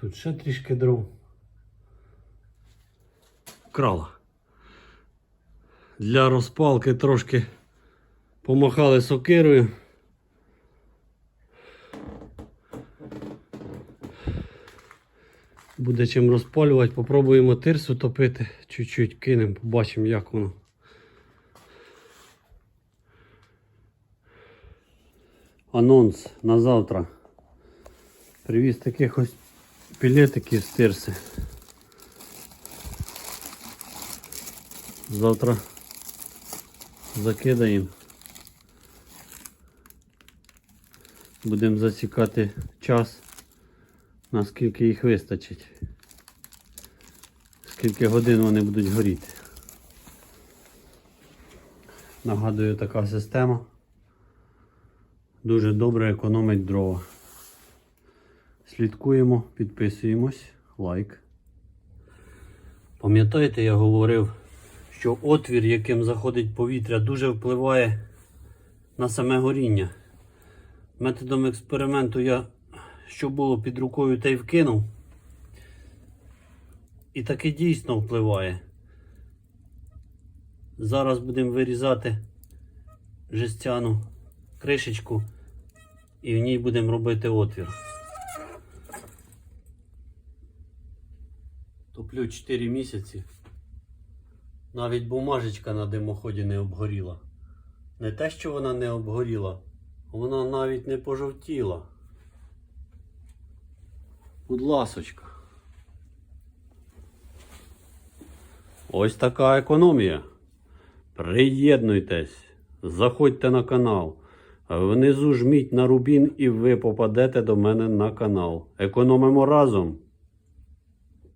Тут ще трішки дров. Крала. Для розпалки трошки помахали сокирою. Буде чим розпалювати. Попробуємо тирсу топити. Чуть-чуть кинемо, побачимо, як воно. Анонс на завтра. Привіз таких ось пілетиків з тирси. Завтра закидаємо. Будемо засікати час, наскільки їх вистачить. Скільки годин вони будуть горіти. Нагадую, така система дуже добре економить дрова. Слідкуємо, підписуємось, лайк. Пам'ятаєте, я говорив, що отвір, яким заходить повітря, дуже впливає на саме горіння. Методом експерименту я, що було під рукою, те й вкинув. І таки дійсно впливає. Зараз будемо вирізати жестяну кришечку і в ній будемо робити отвір. Топлю 4 місяці. Навіть бумажечка на димоході не обгоріла. Не те, що вона не обгоріла, вона навіть не пожовтіла. Будь ласочка. Ось така економія. Приєднуйтесь, заходьте на канал. Внизу жміть на рубін і ви попадете до мене на канал. Економимо разом.